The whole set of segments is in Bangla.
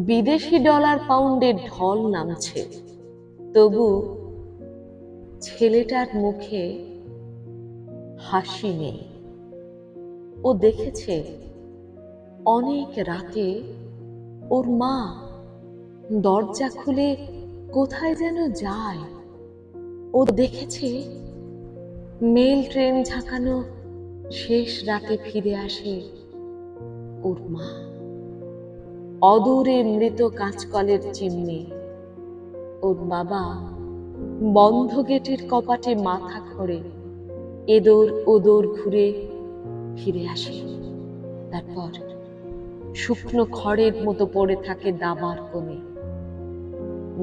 বিদেশি ডলার পাউন্ডের ঢল নামছে। তবু ছেলেটার মুখে হাসি নেই। ও দেখেছে অনেক রাতে ওর মা দরজা খুলে কোথায় যেন যায়। ও দেখেছে মেল ট্রেন ঝাঁকানো শেষ রাতে ফিরে আসে ওর মা। অদূরে মৃত কাঁচকলের চিমনি। ওর বাবা বন্ধ গেটের কপাটে মাথা খড়ে, এদোর ওদোর ঘুরে ফিরে আসে। তারপর শুকনো খড়ের মতো পড়ে থাকে দাবার কোণে।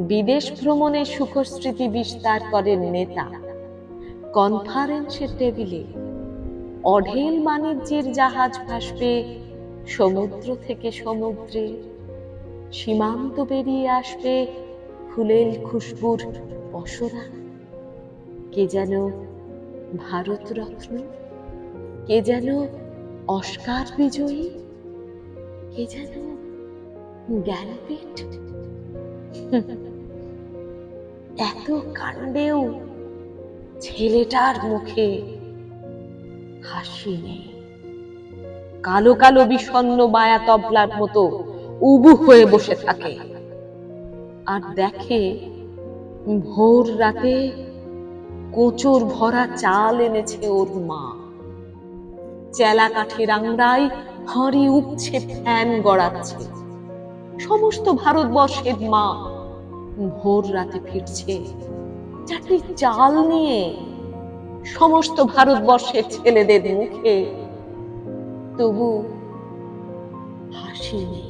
বিদেশ ভ্রমণে সুখস্মৃতি বিস্তার করেন নেতা। কনফারেন্সের টেবিলে অঢেল বাণিজ্যের জাহাজ ভাসবে সমুদ্র থেকে সমুদ্রে। সীমান্ত পেরিয়ে আসবে ফুলেল খুশবুর পসরা কে যেন ভারতরত্ন, কে যেন অস্কার বিজয়ী, কে যেন জ্ঞানপীঠ। এত কাণ্ডেও ছেলেটার মুখে হাসি নেই। কালো কালো বিষণ্ণ মায়া তবলার মতো উবু হয়ে বসে থাকে। আর দেখে ভোর রাতে কোচর ভরা চাল এনেছে ওর মা। চেলা কাঠের আংড়ায় হাঁড়ি উঠছে ফ্যান গড়াচ্ছে। সমস্ত ভারতবর্ষের মা ভোর রাতে ফিরছে। চারটি চাল নিয়ে সমস্ত ভারতবর্ষের ছেলেদের মুখে তবু হাসি নেই।